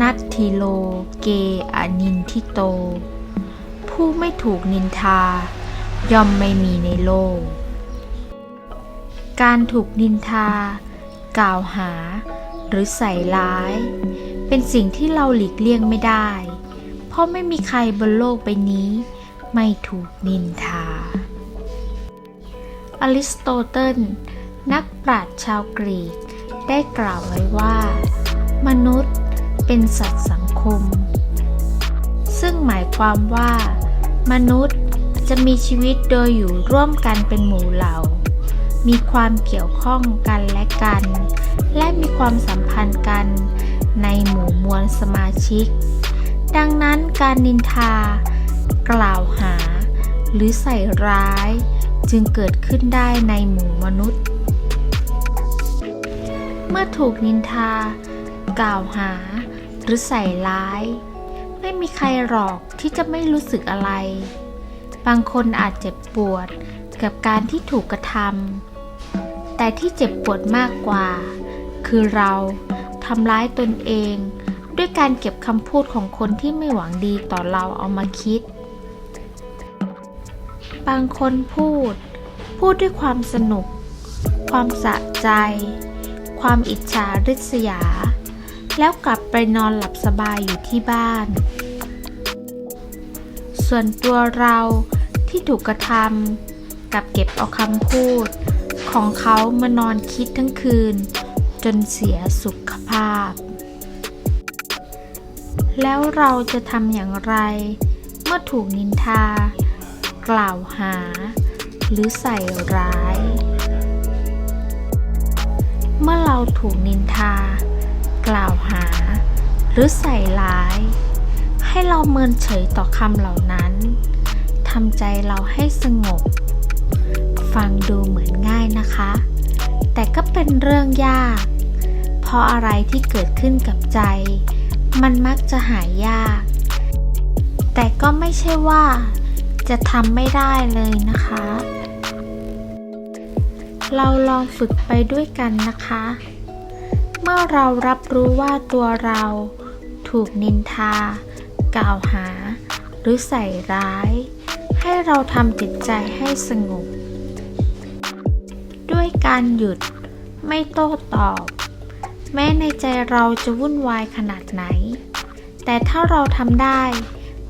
นัตถิโล เกอนินทิโต ผู้ไม่ถูกนินทา ย่อมไม่มีในโลก การถูกนินทา กล่าวหา หรือใส่ร้าย เป็นสิ่งที่เราหลีกเลี่ยงไม่ได้ เพราะไม่มีใครบนโลกใบนี้ ไม่ถูกนินทา อริสโตเติล นักปราชญ์ชาวกรีก ได้กล่าวไว้ว่า มนุษย์ เป็นสัตว์สังคม ซึ่งหมายความว่า มนุษย์จะมีชีวิตโดยอยู่ร่วมกันเป็นหมู่เหล่า มีความเกี่ยวข้องกันและกัน และมีความสัมพันธ์กันในหมู่มวลสมาชิก ดังนั้นการนินทา กล่าวหา หรือใส่ร้าย จึงเกิดขึ้นได้ในหมู่มนุษย์ เมื่อถูกนินทา กล่าวหา หรือใส่ร้าย ไม่มีใครหรอกที่จะไม่รู้สึกอะไร บางคนอาจเจ็บปวดกับการที่ถูกกระทำแต่ที่เจ็บปวดมากกว่า คือเราทำร้ายตนเอง ด้วยการเก็บคำพูดของคนที่ไม่หวังดีต่อเราเอามาคิด บางคนพูด พูดด้วยความสนุก ความสะใจ ความอิจฉาริษยา แล้วกลับไปนอนหลับสบายอยู่ที่บ้าน ส่วนตัวเราที่ถูกกระทำกับเก็บเอาคำพูด ของเขามานอนคิดทั้งคืน จนเสียสุขภาพ แล้วเราจะทำอย่างไร เมื่อถูกนินทา กล่าวหา หรือใส่ร้าย เมื่อเราถูกนินทา กล่าวหา หรือใส่ร้าย ให้เราเมินเฉยต่อคำเหล่านั้นทำใจเราให้สงบ ฟังดูเหมือนง่ายนะคะ แต่ก็เป็นเรื่องยาก เพราะอะไรที่เกิดขึ้นกับใจ มันมักจะหายยาก แต่ก็ไม่ใช่ว่า จะทำไม่ได้เลยนะคะ เราลองฝึกไปด้วยกันนะคะ เมื่อเรารับรู้ว่าตัวเราถูกนินทา กล่าวหา หรือใส่ร้าย ให้เราทำจิตใจให้สงบ ด้วยการหยุดไม่โต้ตอบ แม้ในใจเราจะวุ่นวายขนาดไหน แต่ถ้าเราทำได้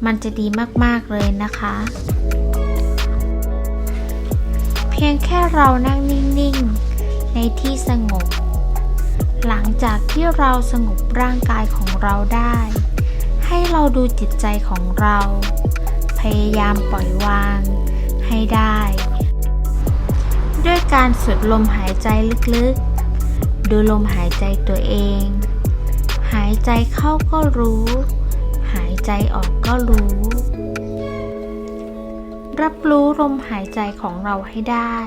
มันจะดีมาก ๆ เลยนะคะ เพียงแค่เรานั่งนิ่ง ๆ ในที่สงบ จากที่เราสงบร่างกายของเราได้ ให้เราดูจิตใจของเรา พยายามปล่อยวาง ให้ได้ ด้วยการสูดลมหายใจลึกๆ ดูลมหายใจตัวเอง หายใจเข้าก็รู้ หายใจออกก็รู้ รับรู้ลมหายใจของเราให้ได้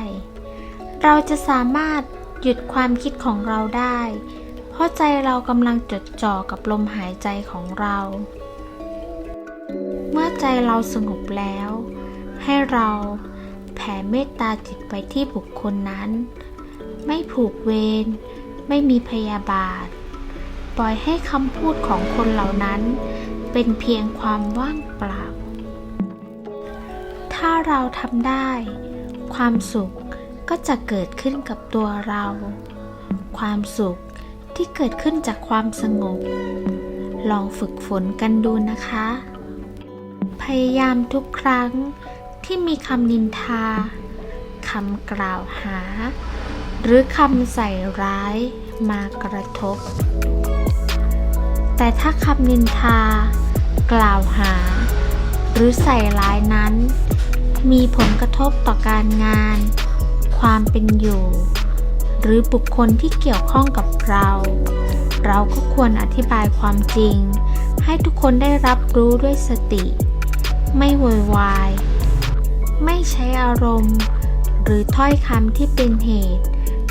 เราจะสามารถหยุดความคิดของเราได้ เพราะใจเรากำลังจดจ่อกับลมหายใจของเรา เมื่อใจเราสงบแล้ว ให้เราแผ่เมตตาจิตไปที่บุคคลนั้น ไม่ผูกเวรไม่มีพยาบาท ปล่อยให้คำพูดของคนเหล่านั้น เป็นเพียงความว่างเปล่า ถ้าเราทำได้ ความสุขก็จะเกิดขึ้นกับตัวเรา ความสุข ที่เกิดขึ้นจากความสงบ ลองฝึกฝนกันดูนะคะ พยายามทุกครั้งที่มีคำนินทาคำกล่าวหา หรือคำใส่ร้ายมากระทบ แต่ถ้าคำนินทา กล่าวหา หรือใส่ร้ายนั้น มีผลกระทบต่อการงาน ความเป็นอยู่ หรือบุคคลที่เกี่ยวข้องกับเรา เราก็ควรอธิบายความจริง ให้ทุกคนได้รับรู้ด้วยสติ ไม่โวยวาย ไม่ใช้อารมณ์ หรือถ้อยคำที่เป็นเหตุ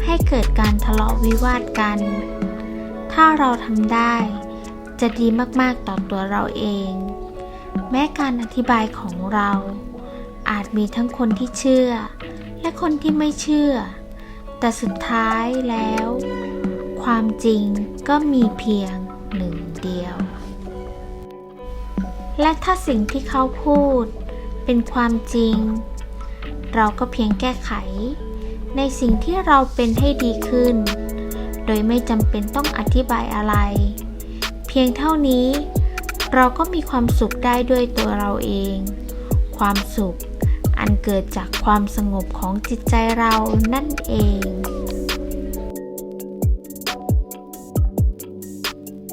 ให้เกิดการทะเลาะวิวาทกัน ถ้าเราทำได้ จะดีมากๆต่อตัวเราเอง แม้การอธิบายของเรา อาจมีทั้งคนที่เชื่อ และคนที่ไม่เชื่อ แต่สุดท้ายแล้ว ความจริงก็มีเพียงหนึ่งเดียว และถ้าสิ่งที่เขาพูดเป็นความจริง เราก็เพียงแก้ไข ในสิ่งที่เราเป็นให้ดีขึ้น โดยไม่จำเป็นต้องอธิบายอะไร เพียงเท่านี้ เราก็มีความสุขได้ด้วยตัวเราเอง ความสุข อันเกิดจากความสงบของจิตใจเรานั่นเอง